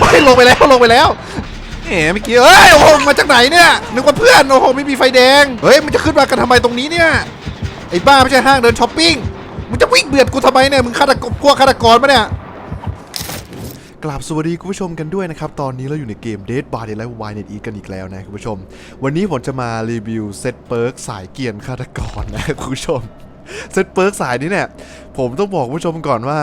ไปลงไปแล้วลงไปแล้วแหมเมื่อกี้เอ้ยโอ้โหมาจากไหนเนี่ยนึกว่าเพื่อนโอ้โหไม่มีไฟแดงเฮ้ยมันจะขึ้นมากันทำไมตรงนี้เนี่ยไอ้บ้าไม่ใช่ห้างเดินช้อปปิ้งมึงจะวิ่งเบียดกูทำไมเนี่ยมึงฆาตกรพวฆาตกรปะเนี่ยกราบสวัสดีคุณผู้ชมกันด้วยนะครับ ตอนนี้เราอยู่ในเกม Dead by Daylight w i n e t กันอีกแล้วนะคุณผู้ชม วันนี้ผมจะมารีวิวเซตเปิร์กสายเกียร์ฆาตกรนะคุณผู้ชมเซตเปิร์กสายนี้เนี่ยผมต้องบอกคุณผู้ชมก่อนว่า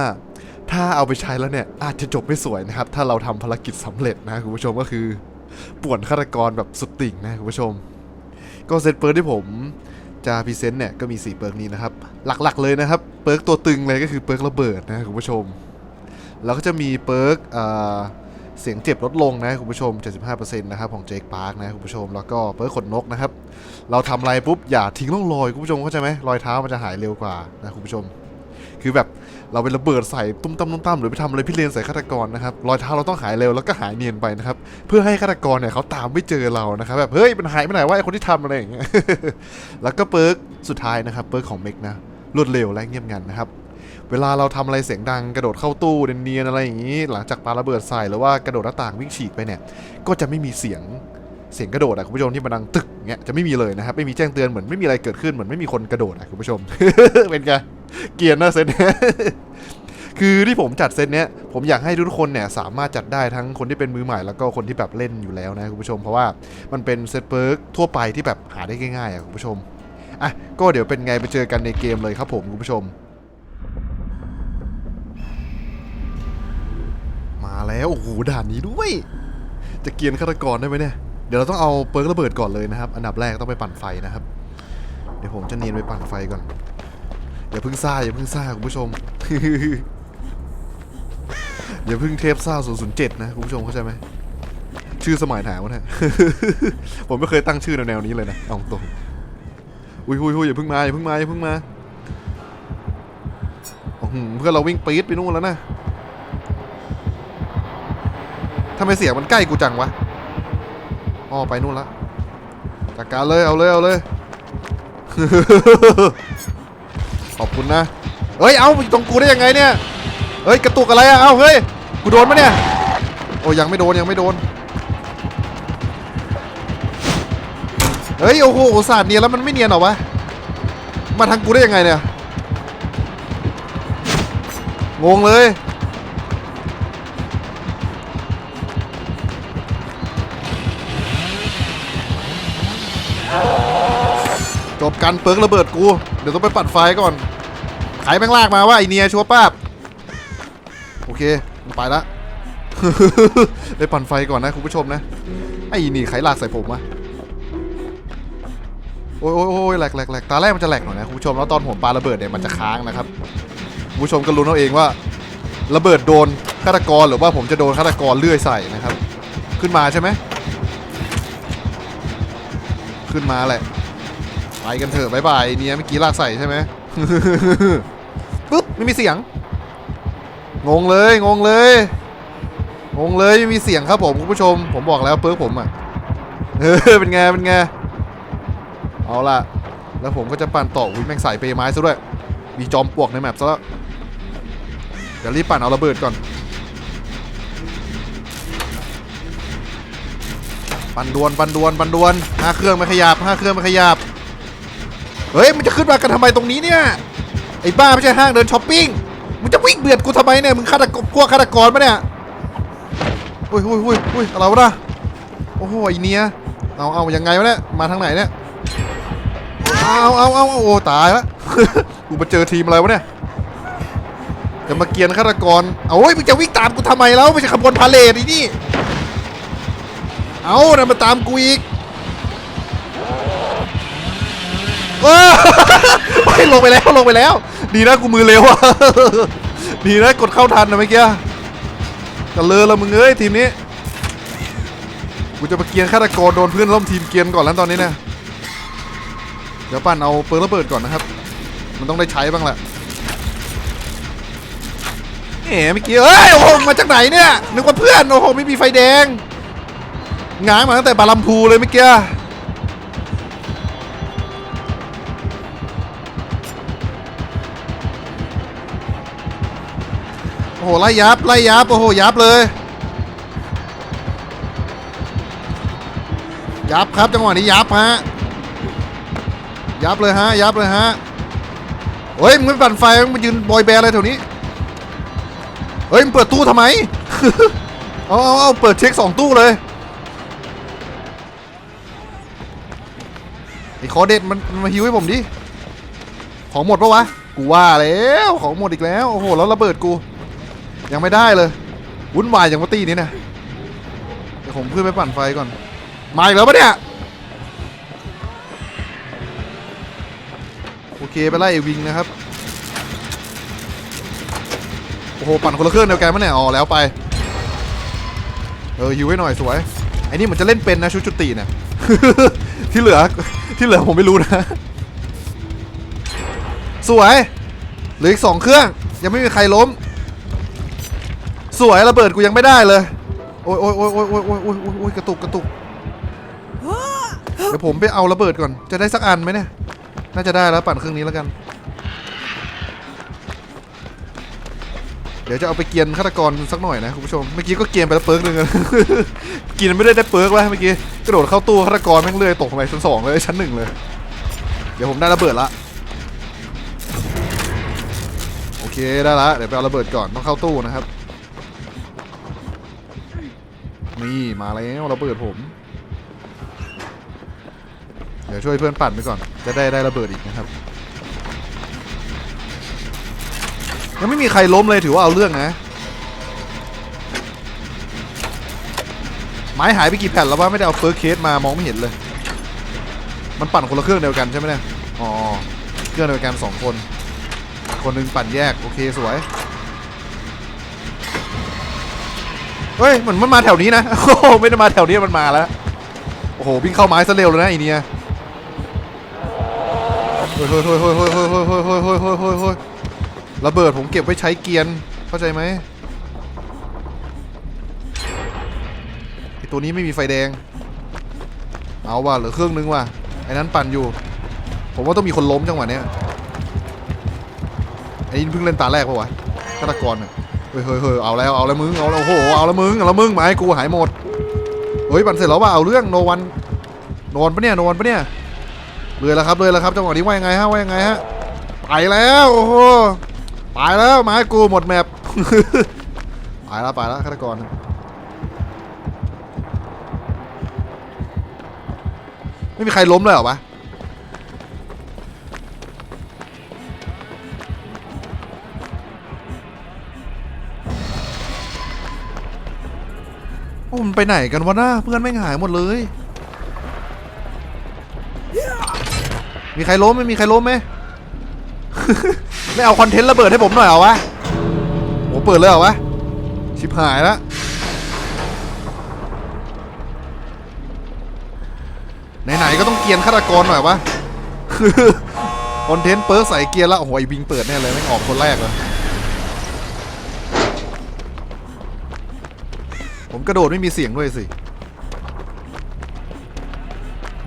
ถ้าเอาไปใช้แล้วเนี่ย อาจจะจบไม่สวยนะครับ ถ้าเราทำภารกิจสำเร็จนะคุณผู้ชมก็คือป่วนฆาตกรแบบสุดติ่งนะคุณผู้ชม ก็เซตเปิร์กที่ผมจะพรีเซนต์เนี่ยก็มี 4 เปิร์กนี้นะครับ หลักๆเลยนะครับ เปิร์กตัวตึงเลยก็คือเปิร์กระเบิดนะคุณผู้ชม แล้วก็จะมีเปิร์กเสียงเจ็บลดลงนะคุณผู้ชม 75%นะครับของเจคปาร์กนะคุณผู้ชม แล้วก็เปิร์กขนนกนะครับ เราทำอะไรปุ๊บอย่าทิ้งร่องรอยคุณผู้ชมเข้าใจไหมรอยเท้ามันจะหายเร็วกว่านะคุณผู้ชม คือแบบเราไประเบิดใส่ตุ้มตั้มตุ้มตั้มหรือไปทำอะไรพิเรนใส่ฆาตกรนะครับรอยเท้าเราต้องหายเร็วแล้วก็หายเนียนไปนะครับเพื่อให้ฆาตกรเนี่ยเขาตามไม่เจอเรานะครับแบบเฮ้ยมันหายไปไหนวะไอคนที่ทำอะไรอย่างเงี้ยแล้วก็เปิร์กสุดท้ายนะครับเปิร์กของเมกนะรวดเร็วและเงียบงันนะครับเวลาเราทำอะไรเสียงดังกระโดดเข้าตู้เนียนอะไรอย่างนี้ หลังจากปาระเบิดใส่หรือว่ากระโดดหน้าต่างวิ่งฉีกไปเนี่ยก็จะไม่มีเสียงเสียงกระโดดอะคุณผู้ชมที่มันดังตึกเงี้ยจะไม่มีเลยนะครับไม่มีแจ้งเตือนเหมือนไม่มีอะไรเกิดขึ้นเหมือนไม่มีคนกระโดดอะคุณผู้ชมเป็นไง เกียนนะเซตเนี้ยคือที่ผมจัดเซตเนี้ยผมอยากให้ทุกคนเนี่ยสามารถจัดได้ทั้งคนที่เป็นมือใหม่แล้วก็คนที่แบบเล่นอยู่แล้วนะคุณผู้ชม เพราะว่ามันเป็นเซตเปิร์กทั่วไปที่แบบหาได้ง่ายๆอะคุณผู้ชมอะก็เดี๋ยวเป็นไงไปเจอกันในเกมเลยครับผมคุณผู้ชม มาแล้วโอ้โหด่านนี้ด้วย จะเกียนฆาตกรได้ไหมเนี่ยเดี๋ยวเราต้องเอาเปิร์กระเบิดก่อนเลยนะครับ อันดับแรกต้องไปปั่นไฟนะครับ เดี๋ยวผมจะเนียนไปปั่นไฟก่อน อย่าเพิ่งซ่าอย่าเพิ่งซ่าคุณผู้ชม อย่าเพิ่งเทปซ่า007 นะคุณผู้ชมเข้าใจไหมชื่อสมัยหนวะเนี่ยผมไม่เคยตั้งชื่อแนวนี้เลยนะเอาตรงอุ้ยอุ้ยอุ้ยอย่าเพิ่งมาอย่าเพิ่งมาอย่าเพิ่งมาเพื่อนเราวิ่งปี๊ดไปนู่นแล้วนะทำไมเสียงมันใกล้กูจังวะอ๋อไปนู่นละจัดการเลยเอาเลยเอาเลย ขอบคุณนะ เฮ้ย เอาอยู่ตรงกูได้ยังไงเนี่ย เฮ้ย กระตุกอะไรอะเอาเฮ้ย กูโดนปะเนี่ย โอ้ยังไม่โดนยังไม่โดน เฮ้ย โอ้โหศาสตร์เนียนแล้วมันไม่เนียนหรอวะ มาทางกูได้ยังไงเนี่ย งงเลย บกันเปิร์กระเบิดกู เดี๋ยวต้องไปปัดไฟก่อนไขแม่งลากมาว่าไอเนียชัวป้าบ โอเคมันไปละได้ปั่นไฟก่อนนะคุณผู้ชมนะ ไอ้นี่ไขลากใส่ผมวะโอ้ยโอ้ยโอ้ยแหลกแหลกแหลกตาแรกมันจะแหลกหน่อยนะคุณผู้ชมแล้วตอนผมปาระเบิดเนี่ยมันจะค้างนะครับคุณผู้ชมก็รู้เอาเองว่าระเบิดโดนฆาตกรหรือว่าผมจะโดนฆาตกรเลื่อยใส่นะครับ ขึ้นมาใช่ไหมขึ้นมาแหละ ไปกันเถอะบายบายเนี่ยเมื่อกี้ลากใส่ใช่ไหมปุ๊บไม่มีเสียง งงเลยงงเลยงงเลยไม่มีเสียงครับผมคุณผู้ชม ผมบอกแล้วเปิร์กผมอะเออเป็นไงเป็นไงเอาล่ะ แล้วผมก็จะปั่นต่ออุ้ยแม่งใส่เปย์ไม้ซะด้วยมีจอมปลวกในแมปซะแล้วเดี๋ยวรีบปั่นเอาระเบิดก่อน ปั่นดวนปั่นดวนปั่นดวนห้าเครื่องไม่ขยับห้าเครื่องไม่ขยับ เฮ้ยมันจะขึ้นมากันทำไมตรงนี้เนี่ยไอ้บ้าไม่ใช่ห้างเดินช้อปปิ้งมึงจะวิ่งเบียดกูทำไมเนี่ยมึงฆาตกรพวกฆาตกรปะเนี่ยอุ้ยอุ้ยอุ้ยอุ้ยอะไรวะนะโอ้โหไอเนียเอาเอายังไงวะเนี่ยมาทางไหนเนี่ยเอาเอาเอาเอาโอ้ตายละกูมาเจอทีมอะไรวะเนี่ยจะมาเกียนฆาตกรเอาเฮ้ยมึงจะวิ่งตามกูทำไมแล้วไม่ใช่ขบวนพาเลทอีนี่เอานะมาตามกูอีก เออไปลงไปแล้วลงไปแล้ว ดีนะกูมือเร็วอะดีนะกดเข้าทันนะเมื่อกี้กันเลยละมึงเอ้ยทีมนี้กูจะมาเกียนฆาตกรโดนเพื่อนร่วมทีมเกียนก่อนแล้วตอนนี้นะเดี๋ยวปั่นเอาเปิร์ระเบิดก่อนนะครับ มันต้องได้ใช้บ้างแหละเอ๋เมื่อกี้เอ้ยโอ้โหมาจากไหนเนี่ยนึกว่าเพื่อนโอ้โหไม่มีไฟแดงง้างมาตั้งแต่บาลัมพูเลยเมื่อกี้ โหไล่ยับไล่ยับโอ้โหยับเลย ยับครับจังหวะนี้ยับฮะยับเลยฮะยับเลยฮะเฮ้ยมึงไปปั่นไฟมึงไปยืนบอยแบนอะไรแถวนี้เฮ้ยมึงเปิดตู้ทำไมเอาเอาเอาเปิดเช็คสองตู้เลยไอ้คอเด็ดมันมาฮิวให้ผมดิ ของหมดปะวะ กูว่าแล้ว ของหมดอีกแล้ว โอ้โห แล้วระเบิดกู ยังไม่ได้เลยวุ่นวายอย่างว่าตีนี้นะเดี๋ยวผมขึ้นไปปั่นไฟก่อน มาอีกแล้วปะเนี่ยโอเคไปไล่วิงนะครับโอ้โหปั่นคนละเครื่องเดียวกันมั้ยเนี่ยอ๋อแล้วไปเออฮิวไว้หน่อยสวยไอ้นี่เหมือนจะเล่นเป็นนะชุดจุติเนี่ยที่เหลือที่เหลือผมไม่รู้นะสวยเหลืออีกสองเครื่อง ยังไม่มีใครล้ม สวยระเบิดกูยังไม่ได้เลย โอ้ยโอ้ยโอ้ยโอ้ยโอ้ยโอ้ยโอ้ยโอ้ยกระตุกกระตุก เดี๋ยวผมไปเอาระเบิดก่อน จะได้สักอันไหมเนี่ย น่าจะได้แล้วปั่นเครื่องนี้แล้วกัน เดี๋ยวจะเอาไปเกียนฆาตกรสักหน่อยนะคุณผู้ชม เมื่อกี้ก็เกียนไปแล้วเปิร์กหนึ่งกินไม่ได้ได้เปิร์กวเมื่อกี้ กระโดดเข้าตู้ฆาตกรแม่งเลยตกไปชั้นสองเลยชั้นหนึ่งเลย เดี๋ยวผมได้ระเบิดละโอเคได้ละ เดี๋ยวไปเอาระเบิดก่อนต้องเข้าตู้นะครับ นี่มาแล้วระเบิดผม เดี๋ยวช่วยเพื่อนปั่นไปก่อน จะได้ได้ระเบิดอีกนะครับ ยังไม่มีใครล้มเลยถือว่าเอาเรื่องนะ ไม้หายไปกี่แผ่นแล้วว่าไม่ได้เอาเฟิร์สเคสมามองไม่เห็นเลย มันปั่นคนละเครื่องเดียวกันใช่ไหมเนี่ย อ๋อ เครื่องเดียวกันสองคน คนหนึงปั่นแยกโอเคสวย เฮ้ยเหมือนมันมาแถวนี้นะโอ้โหไม่ได้มาแถวนี้มันมาแล้วโอ้โหวิ่งเข้าไม้ซะเร็วเลยนะไอเนี้ยเฮ้ยเฮ้ยเฮ้ยเฮ้ยเฮ้ยเฮ้ยเฮ้ยเฮ้ยเฮ้ยเฮ้ยเฮ้ยเฮ้ยระเบิดผมเก็บไว้ใช้เกียร์เข้าใจไหมไอตัวนี้ไม่มีไฟแดง เอาว่ะเหลือเครื่องนึงว่ะไอ้นั้นปั่นอยู่ ผมว่าต้องมีคนล้มจังหวะเนี้ยไอ้นี่เพิ่งเล่นตาแรกปะวะฆาตกรน่ะ เฮ้ยเฮ้ยเฮ้ยเอาแล้วเอาแล้วมึงเอาแล้วโอ้โหเอาแล้วมึงเอาแล้วมึงมายกูหายหมดเฮ้ยปั่นเสร็จแล้วว่าเอาเรื่องโนวันโนวันปะเนี่ยโนวันปะเนี่ยเลยแล้วครับเลยแล้วครับจังหวะนี้ว่ายังไงฮะว่ายังไงฮะไปแล้วโอ้โหไปแล้วไม้กูหมดแมปไปแล้วไปแล้วฆาตกรไม่มีใครล้มเลยเหรอวะ มันไปไหนกันวะน้าเพื่อนไม่หายหมดเลย มีใครล้มไหมมีใครล้มไหมไม่เอาคอนเทนต์ระเบิดให้ผมหน่อยเหรอวะโหเปิดเลยเหรอวะชิบหายล้วไหนๆก็ต้องเกียนฆาตกรหน่อยวะคอนเทนต์เปิร์ใส่เกียร์แล้วโอ้โหไอ้วิงเปิดแน่เลยไม่ออกคนแรกเลย ผมกระโดดไม่มีเสียงด้วยสิ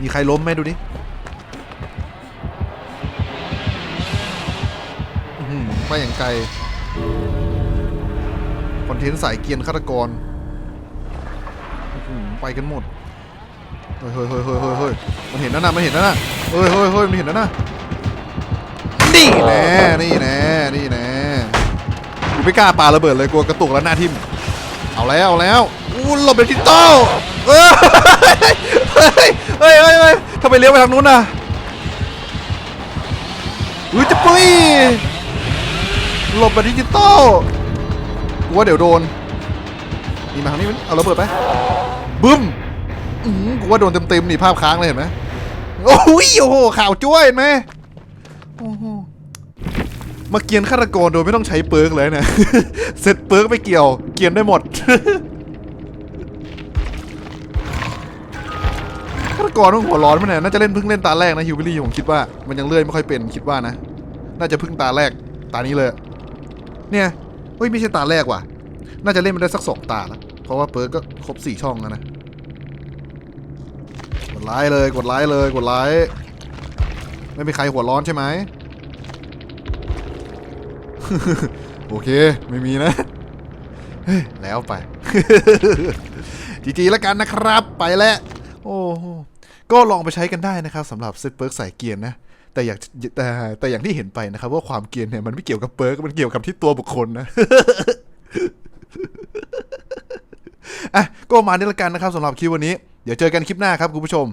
มีใครล้มไหมดูดิอื้อหือไปอย่างไกล คอนเทนต์สายเกียนฆาตกร ไปกันหมด เฮ้ยเฮ้ยเฮ้ยเฮ้ยเฮ้ยมันเห็นนั่นนะมันเห็นนั่นนะเฮ้ยเฮ้ยเฮ้ยมันเห็นนั่นนะนี่แน่นี่แน่นี่แน่กูไม่กล้าปาระเบิดเลยกลัวกระตุกแล้วหน้าทิ่มเอาแล้วเอาแล้ว อู้หลบไปทิโต้เฮ้ยเฮ้ยเฮ้ยเฮ้ยเฮ้ยทำไมเลี้ยวไปทางนู้นน่ะอุ้ยจะปุ้ยหลบแบบดิจิตอลกูว่าเดี๋ยวโดนนี่มาทางนี้มันเอาระเบิดไปบึ้มหือกูว่าโดนเต็มๆนี่ภาพค้างเลยเห็นไหมโอ้ยโอ้โหข่าวจ้วยเห็นไหมโอ้โหมาเกียนฆาตกรโดยไม่ต้องใช้เปิร์กเลยเนี่ยเสร็จเปิร์กไม่เกี่ยว เกียนได้หมด ฆาตกรต้องหัวร้อนมั้ยเนี่ยน่าจะเล่นเพิ่งเล่นตาแรกนะฮิวบิลี่ผมคิดว่ามันยังเลื่อยไม่ค่อยเป็นคิดว่านะ น่าจะเพิ่งตาแรกตานี้เลย เนี่ยเฮ้ยไม่ใช่ตาแรกว่ะ น่าจะเล่นมาได้สักสองตาแล้วเพราะว่าเปิร์กก็ครบสี่ช่องแล้วนะกดไลค์เลยกดไลค์เลยกดไลค์ไม่มีใครหัวร้อนใช่ไหมโอเค ไม่มีนะแล้วไปจีจีแล้วกันนะครับ ไปแล้ว โอ้ ก็ลองไปใช้กันได้นะครับสำหรับเซตเปิร์กสายเกียร์นะแต่อยากแต่แต่อย่างที่เห็นไปนะครับว่าความเกียร์เนี่ยมันไม่เกี่ยวกับเปิร์กมันเกี่ยวกับที่ตัวบุคคลนะอะก็มาเนี้ละกันนะครับสำหรับคลิปวันนี้ เดี๋ยวเจอกันคลิปหน้าครับคุณผู้ชม